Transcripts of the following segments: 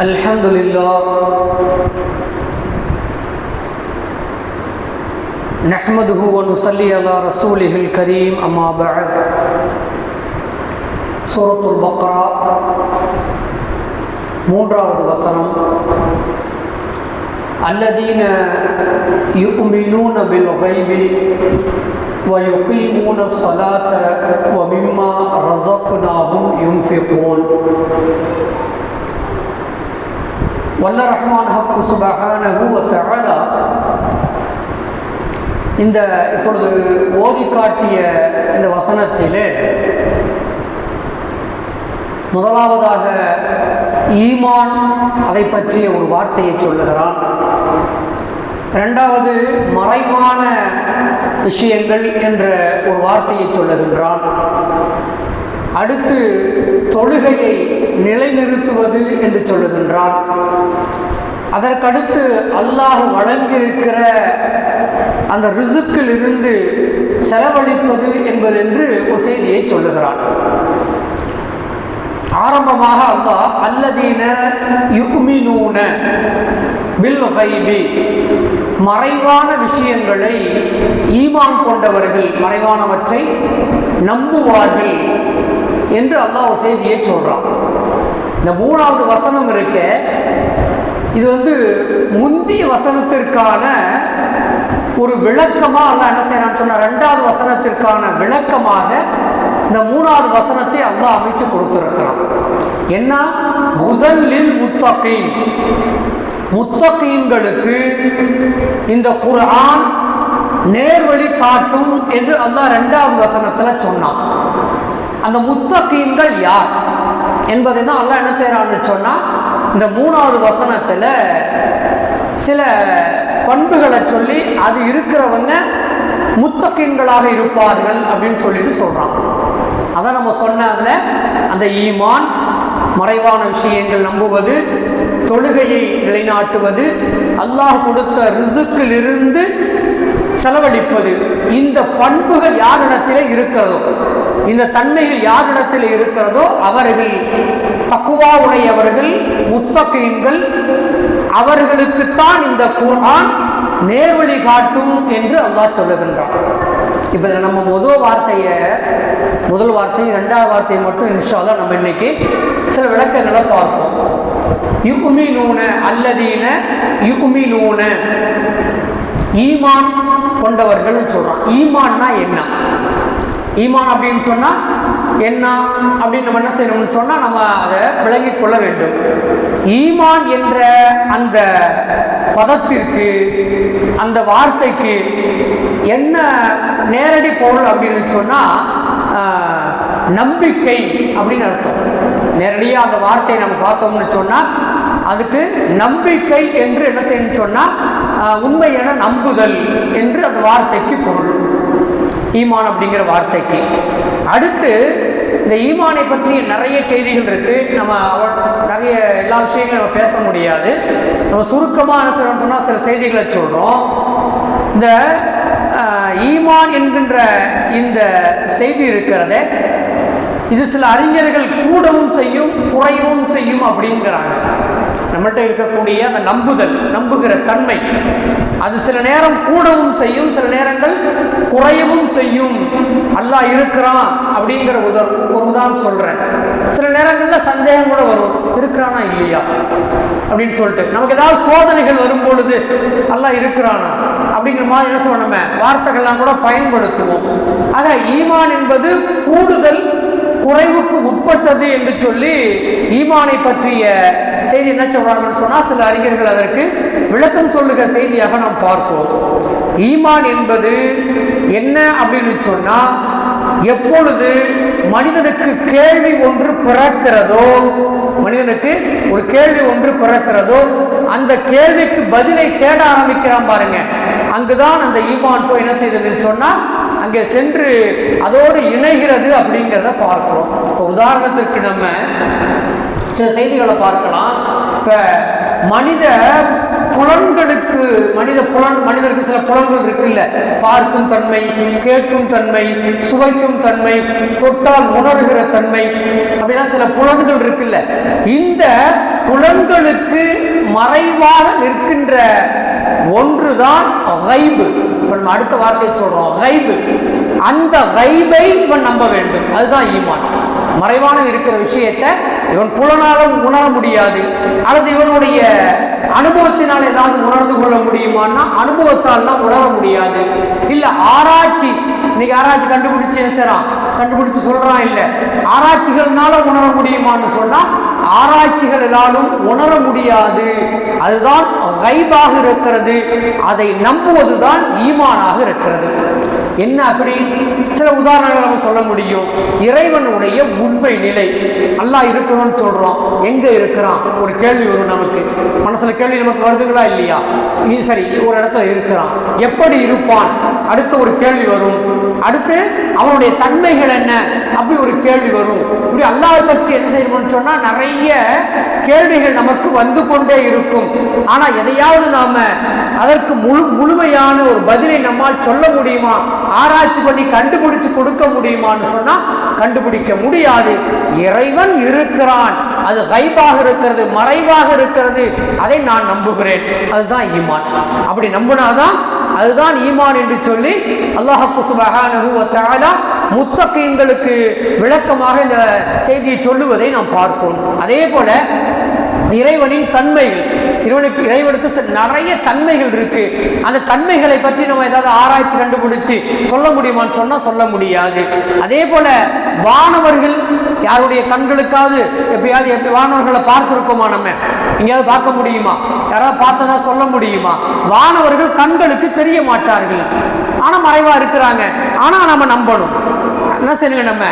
الحمد لله نحمده ونصلي على رسوله الكريم أما بعد سورة البقرة மூன்றாவது வசனம் الذين يؤمنون بالغيب ويقيمون الصلاة ومما رزقناهم ينفقون வல்ல ரஹ்மான் ஹக்கு சுபஹானஹு வ தஆலா இந்த இப்பொழுது ஓதி காட்டிய இந்த வசனத்திலே முதலாவதாக ஈமான் அதை பற்றிய ஒரு வார்த்தையை சொல்லுகிறான். ரெண்டாவது மறைவான விஷயங்கள் என்ற ஒரு வார்த்தையை சொல்லுகின்றான். அடுத்து தொழுகையை நிலைநிறுத்துவது என்று சொல்லுகின்றான். அதற்கடுத்து அல்லாஹ் வழங்கியிருக்கிற அந்த ரிசுக்கில் இருந்து செலவழிப்பது என்பது என்று ஒரு செய்தியை சொல்லுகிறான். ஆரம்பமாக அல்லாஹ் அல்லதீன யுக்மினூன பில் ஹைபி மறைவான விஷயங்களை ஈமான் கொண்டவர்கள் மறைவானவற்றை நம்புவார்கள். என்று அல்லாஹ் ஒரு செய்தியை சொல்கிறான் இந்த மூணாவது வசனம் இருக்க இது வந்து முந்திய வசனத்திற்கான ஒரு விளக்கமாக அல்லாஹ் என்ன செய்யறான்னு சொன்ன ரெண்டாவது வசனத்திற்கான விளக்கமாக இந்த மூணாவது வசனத்தை அல்லாஹ் அமைச்சு கொடுத்துருக்கிறான். என்ன? முதலில் முத்தகீன். முத்தகீன்களுக்கு இந்த குரான் நேர்வழி காட்டும் என்று அல்லாஹ் ரெண்டாவது வசனத்தில் சொன்னான். அந்த முத்தகீன்கள் யார்? என்பதை தான் அல்லாஹ் என்ன செய்கிறான்னு சொன்னால் இந்த மூணாவது வசனத்தில் சில பண்புகளை சொல்லி அது இருக்கிறவங்க முத்தகீன்களாக இருப்பார்கள் அப்படின்னு சொல்லிட்டு சொல்கிறான் அதான் நம்ம சொன்ன அந்த ஈமான் மறைவான விஷயங்கள் நம்புவது தொழுகையை நிலைநாட்டுவது அல்லாஹ் கொடுத்த ரிசுக்கிலிருந்து செலவழிப்பது இந்த பண்புகள் யாரிடத்தில் இருக்கிறதோ இந்த தன்மைகள் யாரிடத்தில் இருக்கிறதோ அவர்கள் தக்குவா உடையவர்கள் முத்தகீன்கள் அவர்களுக்குத்தான் இந்த குர்ஆன் நேர்வழி காட்டும் என்று அல்லாஹ் சொல்லுகின்றான். இப்போ நம்ம முதல் வார்த்தையை முதல் வார்த்தை ரெண்டாவது வார்த்தையை மட்டும் இன்ஷால்லா நம்ம இன்னைக்கு சில விளக்கங்களை பார்ப்போம். யுகுமி நூன அல்லதீன யுகுமி நூன ஈமான் கொண்டவர்கள் சொல்றான். ஈமான்னா என்ன? ஈமான் அப்படின்னு சொன்னால் என்ன அப்படின்னு நம்ம என்ன செய்யணும்னு சொன்னால் நம்ம அதை விளங்கிக் கொள்ள வேண்டும். ஈமான் என்ற அந்த பதத்திற்கு அந்த வார்த்தைக்கு என்ன நேரடி பொருள் அப்படின்னு சொன்னால் நம்பிக்கை அப்படின்னு அர்த்தம். நேரடியாக அந்த வார்த்தையை நம்ம பார்த்தோம்னு சொன்னால் அதுக்கு நம்பிக்கை என்று என்ன செய்யணும்னு சொன்னால் உண்மையான உண்மை என நம்புதல் என்று அந்த வார்த்தைக்கு பொருள். ஈமான் அப்படிங்கிற வார்த்தைக்கு. அடுத்து இந்த ஈமானை பற்றிய நிறைய செய்திகள் இருக்கு. நம்ம அவ- நிறைய எல்லா விஷயங்களும் நம்ம பேச முடியாது. நம்ம சுருக்கமாக என்ன சொன்னால் சில செய்திகளை சொல்கிறோம் இந்த ஈமான் என்கின்ற இந்த செய்தி இருக்கிறதே இது சில அறிஞர்கள் கூடவும் செய்யும் குறையவும் செய்யும் அப்படிங்கிறாங்க. நம்மகிட்ட இருக்கக்கூடிய அந்த நம்புதல் நம்புகிற தன்மை அது சில நேரம் கூடவும் செய்யும் சில நேரங்கள் குறையவும் செய்யும். அல்லாஹ் இருக்கிறான் அப்படிங்கிற உத ஒரு உதாரணம் சொல்றேன். சில நேரங்களில் சந்தேகம் கூட வரும். இருக்கிறானா இல்லையா? அப்படின்னு சொல்லிட்டு. நமக்கு ஏதாவது சோதனைகள் வரும் பொழுது அல்லாஹ் இருக்கிறானா? அப்படிங்கிற மாதிரி என்ன சொல்லணும் வார்த்தைகள்லாம் கூட பயன்படுத்துவோம். ஆக ஈமான் என்பது கூடுதல் குறைவுக்கு உட்பட்டது என்று சொல்லி ஈமானை பற்றிய செய்தி என்ன சொல்றாங்கன்னு சொன்னால் சில அறிஞர்கள் அதற்கு விளக்கம் சொல்லுகிற செய்தியாக நாம் பார்ப்போம். ஈமான் என்பது என்ன அப்படின்னு சொன்னால் எப்பொழுது மனிதனுக்கு கேள்வி ஒன்று பிறக்கிறதோ மனிதனுக்கு ஒரு கேள்வி ஒன்று பிறக்கிறதோ அந்த கேள்விக்கு பதிலை தேட ஆரம்பிக்கிறான் பாருங்க. அங்குதான் அந்த ஈமான் போய் என்ன செய்ததுன்னு சொன்னால் அங்கே சென்று அதோடு இணைகிறது அப்படிங்கிறத பார்க்கிறோம். இப்போ உதாரணத்திற்கு நம்ம சில செய்திகளை பார்க்கலாம். இப்போ மனித புலன்களுக்கு மனித புலன் மனிதருக்கு சில புலன்கள் இருக்குல்ல. பார்க்கும் தன்மை கேட்கும் தன்மை சுவைக்கும் தன்மை தொட்டால் உணர்கிற தன்மை அப்படின்னா சில புலன்கள் இருக்குல்ல. இந்த புலன்களுக்கு மறைவாக நிற்கின்ற ஒன்றுதான் தான் இப்போ நம்ம அடுத்த வார்த்தையை சொல்கிறோம் கைபு. அந்த கைபை இவன் நம்ப வேண்டும். அதுதான் ஈமான். மறைவான இருக்கிற விஷயத்தை இவன் புலனாலும் உணர முடியாது. அல்லது இவனுடைய அனுபவத்தினால் ஏதாவது உணர்ந்து கொள்ள முடியுமான்னா அனுபவத்தால் தான் உணர முடியாது. இல்லை ஆராய்ச்சி. இன்னைக்கு ஆராய்ச்சி கண்டுபிடிச்சு என்ன கண்டுபிடிச்சு சொல்றான் இல்ல. ஆராய்ச்சிகள்னால உணர முடியுமான்னு சொன்னா ஆராய்ச்சிகளினாலும் உணர முடியாது. அதுதான் கைபாக இருக்கிறது. அதை நம்புவதுதான் ஈமானாக இருக்கிறது. என்ன அப்படி? சில உதாரணங்கள் நம்ம சொல்ல முடியும். இறைவனுடைய உண்மை நிலை. நல்லா இருக்கிறோம்னு சொல்றோம் எங்க இருக்கிறான்? ஒரு கேள்வி வரும் நமக்கு. மனசுல கேள்வி நமக்கு வருதுங்களா இல்லையா? நீ சரி ஒரு இடத்துல இருக்கிறான். எப்படி இருப்பான்? அடுத்த ஒரு கேள்வி வரும். அடுத்து அவனுடைய தன்மைகள் என்ன? அப்படி ஒரு கேள்வி வரும். இப்படி அல்லாஹ் பற்றி என்ன செய்யணும்னு சொன்னா நிறைய கேள்விகள் நமக்கு வந்து கொண்டே இருக்கும். ஆனா எதையாவது நாம அதற்கு முழு முழுமையான ஒரு பதிலை நம்மால் சொல்ல முடியுமா? ஆராய்ச்சி பண்ணி கண்டுபிடிச்சு கொடுக்க முடியுமான்னு சொன்னா கண்டுபிடிக்க முடியாது. இறைவன் இருக்கிறான். அது கைபாக இருக்கிறது மறைவாக இருக்கிறது. அதை நான் நம்புகிறேன். அதுதான் ஈமான். அப்படி நம்பினாதான் அதுதான் ஈமான் என்று சொல்லி அல்லாஹு சுபஹானஹு முத்தகீன்களுக்கு விளக்கமாக இந்த செய்தியை சொல்லுவதை நாம் பார்ப்போம். அதே போல இறைவனின் தன்மைகள் இறைவனுக்கு இறைவனுக்கு நிறைய தன்மைகள் இருக்கு. அந்த தன்மைகளை பற்றி நம்ம ஏதாவது ஆராய்ச்சி கண்டுபிடிச்சு சொல்ல முடியுமான்னு சொன்னால் சொல்ல முடியாது. அதே போல வானவர்கள் யாருடைய கண்களுக்காவது எப்படியாவது எப்படி வானவர்களை பார்த்துருக்கோமா நம்ம? எங்கேயாவது பார்க்க முடியுமா? யாராவது பார்த்ததா சொல்ல முடியுமா? வானவர்கள் கண்களுக்கு தெரிய மாட்டார்கள். ஆனால் மறைவாக இருக்கிறாங்க. ஆனால் நம்ம நம்பணும். என்ன செய்யுங்க நம்ம?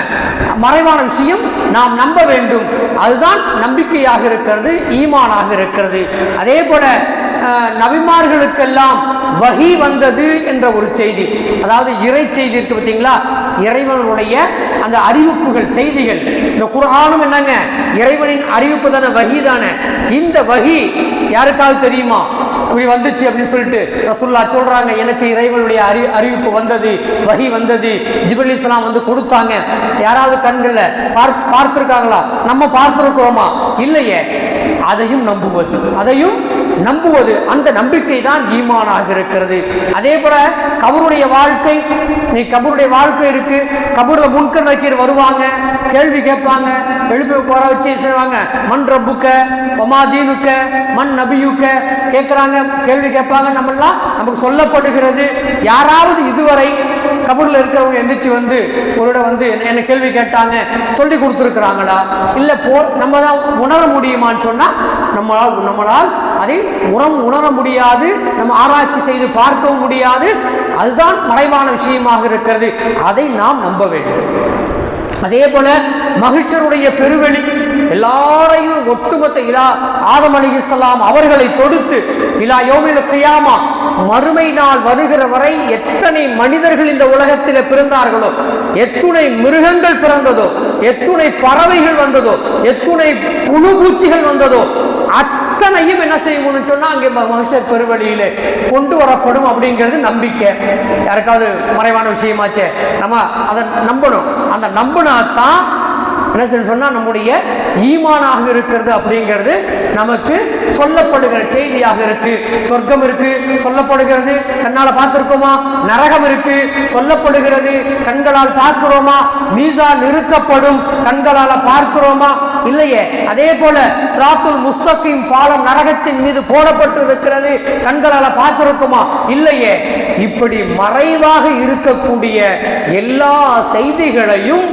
மறைவான விஷயம் நாம் நம்ப வேண்டும். அதுதான் நம்பிக்கையாக இருக்கிறது ஈமானாக இருக்கிறது. அதே போல நபிமார்களுக்கெல்லாம் வகி வந்தது என்ற ஒரு செய்தி. அதாவது இறை செய்தி இருக்கு பார்த்தீங்களா? இறைவனுடைய அந்த அறிவிப்புகள் செய்திகள். இந்த குரானும் என்னங்க? இறைவனின் அறிவிப்பு தானே வகி தானே. இந்த வகி யாருக்காவது தெரியுமா? இப்படி வந்துச்சு அப்படின்னு சொல்லிட்டு ரசுல்லா சொல்றாங்க எனக்கு இறைவனுடைய அறி அறிவிப்பு வந்தது வகி வந்தது ஜிபல் இஸ்லாம் வந்து கொடுத்தாங்க. யாராவது கண்கள்ல பார்த்து பார்த்துருக்காங்களா? நம்ம பார்த்துருக்கோமா இல்லையே. அதையும் நம்புவது. அதையும் நம்புவது அந்த நம்பிக்கை தான் ஈமானாக இருக்கிறது. அதே போல கபருடைய வாழ்க்கை நீ கபருடைய வாழ்க்கை இருக்கு கபூர்ல முன்கர் நக்கீர் வருவாங்க கேள்வி கேட்பாங்க எழுப்பி உட்கார வச்சு செய்வாங்க. மண் ரப்புக்க ஒமாதீனுக்க மண் நபியுக்க கேட்குறாங்க கேள்வி கேட்பாங்க. நம்மெல்லாம் நமக்கு சொல்லப்படுகிறது. யாராவது இதுவரை கபூர்ல இருக்கிறவங்க எந்திரிச்சு வந்து ஒரு வந்து என்ன- கேள்வி கேட்டாங்க சொல்லி கொடுத்துருக்குறாங்களா? இல்லை போ நம்ம தான் உணர முடியுமான்னு சொன்னால் நம்மளால் நம்மளால் அதை உணம் உணர முடியாது நம்ம ஆராய்ச்சி செய்து பார்க்கவும் முடியாது. அதுதான் மறைவான விஷயமாக இருக்கிறது. அதை நாம் நம்ப வேண்டும். அதே போல மகிழ்ச்சருடைய பெருவெளி எல்லாரையும் ஒட்டுமொத்த இலா ஆதம் அலிஹிஸ்ஸலாம் அவர்களை தொடுத்து இலா யோமில கியாமா மறுமை நாள் வருகிற வரை எத்தனை மனிதர்கள் இந்த உலகத்தில் பிறந்தார்களோ எத்துணை மிருகங்கள் பிறந்ததோ எத்துணை பறவைகள் வந்ததோ எத்துணை புழு பூச்சிகள் வந்ததோ அத்தனையும் என்ன செய்யணும்னு சொன்னா அங்கே மனுஷ பெருவழியிலே கொண்டு வரப்படும் அப்படிங்கிறது நம்பிக்கை. யாருக்காவது மறைவான விஷயமாச்சே? நம்ம அதை நம்பணும். அந்த நம்பினா தான் என்ன சொன்னால் சொன்னா நம்முடைய ஈமானாக இருக்கிறது அப்படிங்கிறது நமக்கு சொல்லப்படுகிற செய்தியாக இருக்கு. சொர்க்கம் இருக்கு சொல்லப்படுகிறது. கண்ணால பார்த்திருக்கோமா? நரகம் இருக்கு சொல்லப்படுகிறது. கண்களால் பார்க்கிறோமா? மீசா நிறுத்தப்படும் கண்களால பார்க்கிறோமா? இல்லையே. அதே போல சிராத்துல் முஸ்தகிம் பாலம் நரகத்தின் மீது போடப்பட்டு இருக்கிறது கண்களால பார்த்திருக்குமா? இல்லையே. இப்படி மறைவாக இருக்கக்கூடிய எல்லா செய்திகளையும்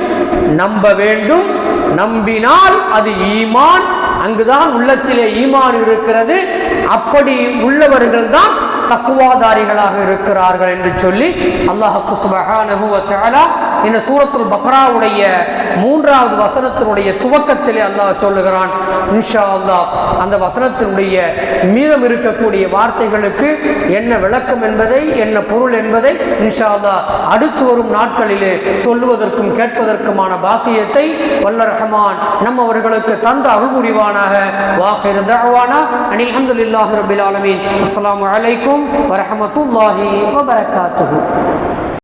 நம்ப வேண்டும் நம்பினால் அது ஈமான். அங்குதான் உள்ளத்திலே ஈமான் இருக்கிறது. அப்படி உள்ளவர்கள் தான் தக்குவாதாரிகளாக இருக்கிறார்கள் என்று சொல்லி அல்லாஹு சுபஹானஹு வ தஆலா இந்த சூரத்துல் பக்ராவுடைய மூன்றாவது வசனத்தினுடைய துவக்கத்திலே அல்லாஹ் சொல்லுகிறான் இன்ஷா அல்லாஹ் அந்த வசனத்தினுடைய மீதம் இருக்கக்கூடிய வார்த்தைகளுக்கு என்ன விளக்கம் என்பதை என்ன பொருள் என்பதை இன்ஷா அல்லாஹ் அடுத்து வரும் நாட்களிலே சொல்லுவதற்கும் கேட்பதற்குமான பாக்கியத்தை வல்ல ரஹமான் நம்ம அவர்களுக்கு தந்த அருள் புரிவானாக வாஹிர் தஅவானா அனில் அல்ஹம்துலில்லாஹி ரப்பில் ஆலமீன். அஸ்ஸலாமு அலைக்கும் வரஹ்மத்துல்லாஹி வபரகாத்துஹு.